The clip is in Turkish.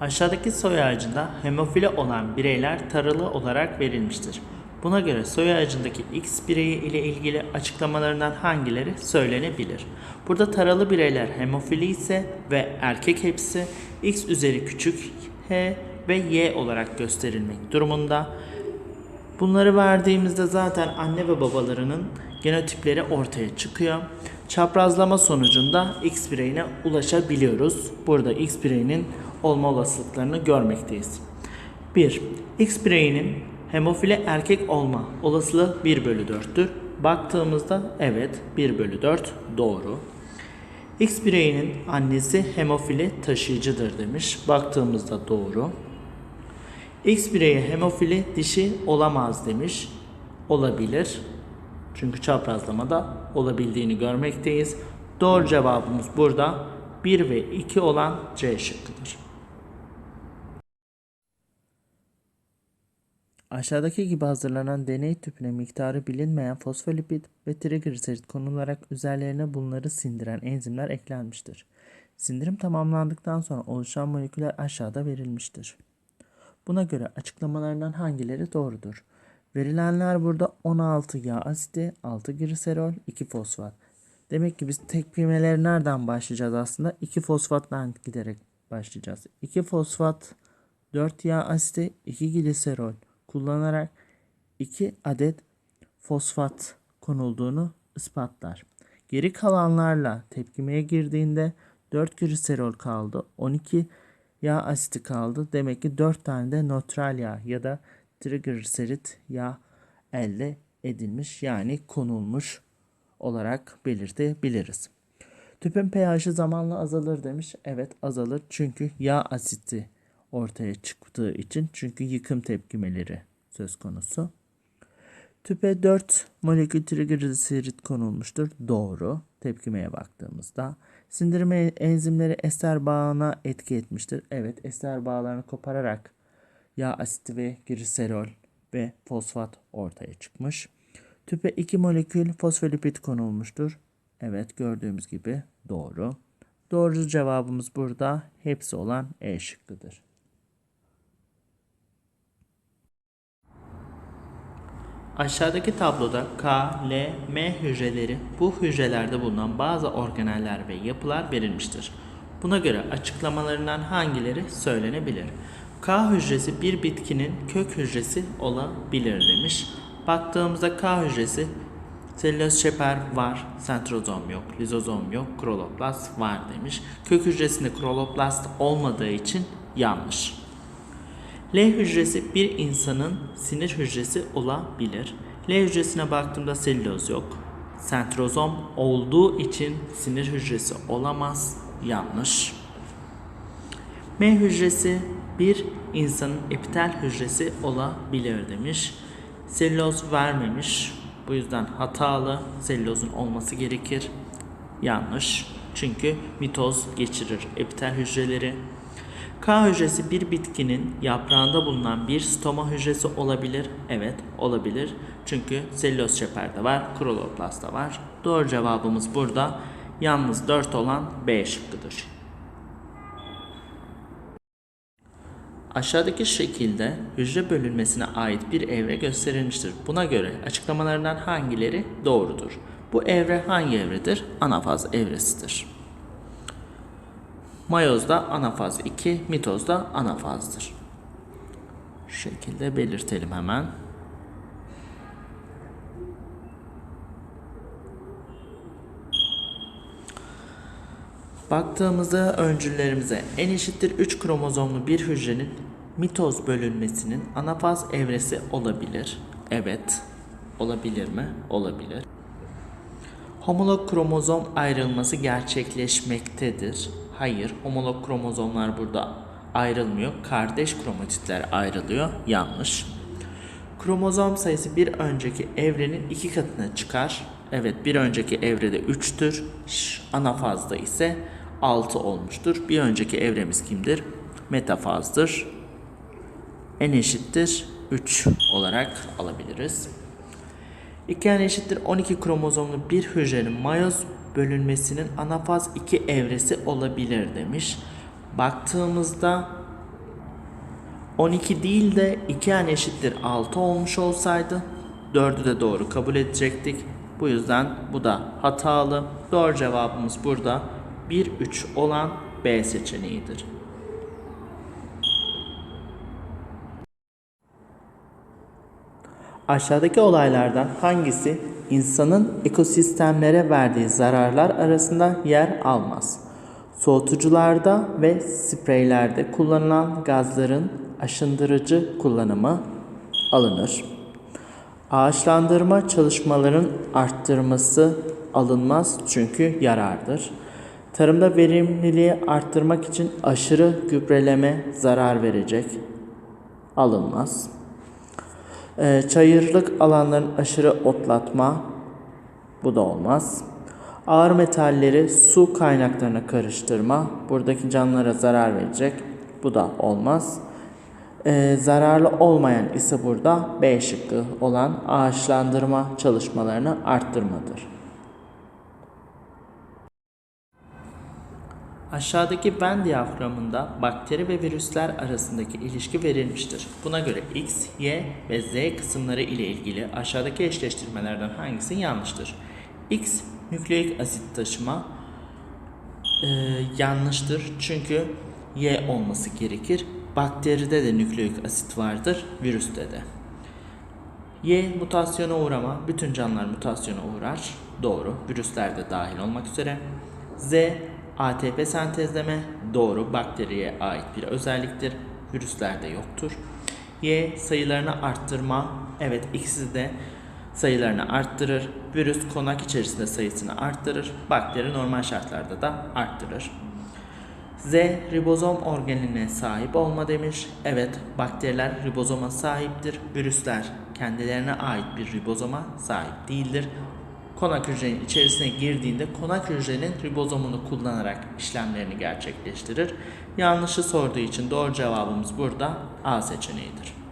Aşağıdaki soy ağacında hemofili olan bireyler taralı olarak verilmiştir. Buna göre soy ağacındaki X bireyi ile ilgili açıklamalarından hangileri söylenebilir? Burada taralı bireyler hemofili ise ve erkek hepsi X üzeri küçük h ve y olarak gösterilmek durumunda. Bunları verdiğimizde zaten anne ve babalarının genotipleri ortaya çıkıyor. Çaprazlama sonucunda X bireyine ulaşabiliyoruz. Burada X bireyinin olma olasılıklarını görmekteyiz. 1. X bireyinin hemofili erkek olma olasılığı 1 bölü 4'tür. Baktığımızda evet 1 bölü 4 doğru. X bireyinin annesi hemofili taşıyıcıdır demiş. Baktığımızda doğru. X bireyi hemofili dişi olamaz demiş. Olabilir. Çünkü çaprazlamada olabildiğini görmekteyiz. Doğru cevabımız burada 1 ve 2 olan C şıkkıdır. Aşağıdaki gibi hazırlanan deney tüpüne miktarı bilinmeyen fosfolipid ve trigliserit konularak üzerlerine bunları sindiren enzimler eklenmiştir. Sindirim tamamlandıktan sonra oluşan moleküller aşağıda verilmiştir. Buna göre açıklamalarından hangileri doğrudur? Verilenler burada 16 yağ asidi, 6 gliserol, 2 fosfat. Demek ki biz tepkimeleri nereden başlayacağız aslında? 2 fosfattan giderek başlayacağız. 2 fosfat, 4 yağ asidi, 2 gliserol kullanarak 2 adet fosfat konulduğunu ispatlar. Geri kalanlarla tepkimeye girdiğinde 4 gliserol kaldı. 12 yağ asidi kaldı. Demek ki 4 tane de nötral yağ ya da trigliserit yağ elde edilmiş yani konulmuş olarak belirtebiliriz. Tüpün pH'i zamanla azalır demiş. Evet azalır çünkü yağ asiti ortaya çıktığı için çünkü yıkım tepkimeleri söz konusu. Tüpe 4 molekül trigliserit konulmuştur. Doğru. Tepkimeye baktığımızda. Sindirme enzimleri ester bağına etki etmiştir. Evet ester bağlarını kopararak yağ asiti ve gliserol ve fosfat ortaya çıkmış. Tüpe 2 molekül fosfolipid konulmuştur. Evet gördüğümüz gibi doğru. Doğru cevabımız burada hepsi olan E şıkkıdır. Aşağıdaki tabloda K, L, M hücreleri bu hücrelerde bulunan bazı organeller ve yapılar verilmiştir. Buna göre açıklamalarından hangileri söylenebilir? K hücresi bir bitkinin kök hücresi olabilir demiş. Baktığımızda K hücresi selüloz çeper var, sentrozom yok, lizozom yok, kloroplast var demiş. Kök hücresinde kloroplast olmadığı için yanlış. L hücresi bir insanın sinir hücresi olabilir. L hücresine baktığımda selüloz yok. Sentrozom olduğu için sinir hücresi olamaz. Yanlış. M hücresi bir insanın epitel hücresi olabilir demiş. Selüloz vermemiş. Bu yüzden hatalı. Selülozun olması gerekir. Yanlış. Çünkü mitoz geçirir epitel hücreleri. K hücresi bir bitkinin yaprağında bulunan bir stoma hücresi olabilir. Evet, olabilir. Çünkü selüloz çeperde var, kloroplast da var. Doğru cevabımız burada. Yalnız 4 olan B şıkkıdır. Aşağıdaki şekilde hücre bölünmesine ait bir evre gösterilmiştir. Buna göre açıklamalarından hangileri doğrudur? Bu evre hangi evredir? Anafaz evresidir. Mayozda anafaz 2, mitozda anafazdır. Şu şekilde belirtelim hemen. Baktığımızda öncüllerimize en eşittir 3 kromozomlu bir hücrenin mitoz bölünmesinin anafaz evresi olabilir. Evet. Olabilir mi? Olabilir. Homolog kromozom ayrılması gerçekleşmektedir. Hayır, homolog kromozomlar burada ayrılmıyor. Kardeş kromatitler ayrılıyor. Yanlış. Kromozom sayısı bir önceki evrenin iki katına çıkar. Evet, bir önceki evrede 3'tür. Anafazda ise 6 olmuştur. Bir önceki evremiz kimdir? Metafazdır. En eşittir 3 olarak alabiliriz. 2 n eşittir 12 kromozomlu bir hücrenin mayoz bölünmesinin anafaz 2 evresi olabilir demiş. Baktığımızda 12 değil de 2n eşittir 6 olmuş olsaydı 4'ü de doğru kabul edecektik. Bu yüzden bu da hatalı. Doğru cevabımız burada 1, 3 olan B seçeneğidir. Aşağıdaki olaylardan hangisi insanın ekosistemlere verdiği zararlar arasında yer almaz? Soğutucularda ve spreylerde kullanılan gazların aşındırıcı kullanımı alınır. Ağaçlandırma çalışmaların arttırması alınmaz çünkü yarardır. Tarımda verimliliği arttırmak için aşırı gübreleme zarar verecek. Alınmaz. Ee, çayırlık alanların aşırı otlatma bu da olmaz. Ağır metalleri su kaynaklarına karıştırma buradaki canlılara zarar verecek. Bu da olmaz. Ee, zararlı olmayan ise burada B şıkkı olan ağaçlandırma çalışmalarını arttırmadır. Aşağıdaki Venn diyagramında bakteri ve virüsler arasındaki ilişki verilmiştir. Buna göre X, Y ve Z kısımları ile ilgili aşağıdaki eşleştirmelerden hangisi yanlıştır? X, nükleik asit taşıma e, yanlıştır çünkü Y olması gerekir. Bakteride de nükleik asit vardır, virüste de. Y mutasyona uğrama. Bütün canlılar mutasyona uğrar. Doğru. Virüsler de dahil olmak üzere. Z ATP sentezleme. Doğru. Bakteriye ait bir özelliktir. Virüslerde yoktur. Y sayılarını arttırma. Evet ikisi de sayılarını arttırır. Virüs konak içerisinde sayısını arttırır. Bakteri normal şartlarda da arttırır. Z ribozom organine sahip olma demiş. Evet, bakteriler ribozoma sahiptir. Virüsler kendilerine ait bir ribozoma sahip değildir. Konak hücrenin içerisine girdiğinde konak hücrenin ribozomunu kullanarak işlemlerini gerçekleştirir. Yanlışı sorduğu için doğru cevabımız burada A seçeneğidir.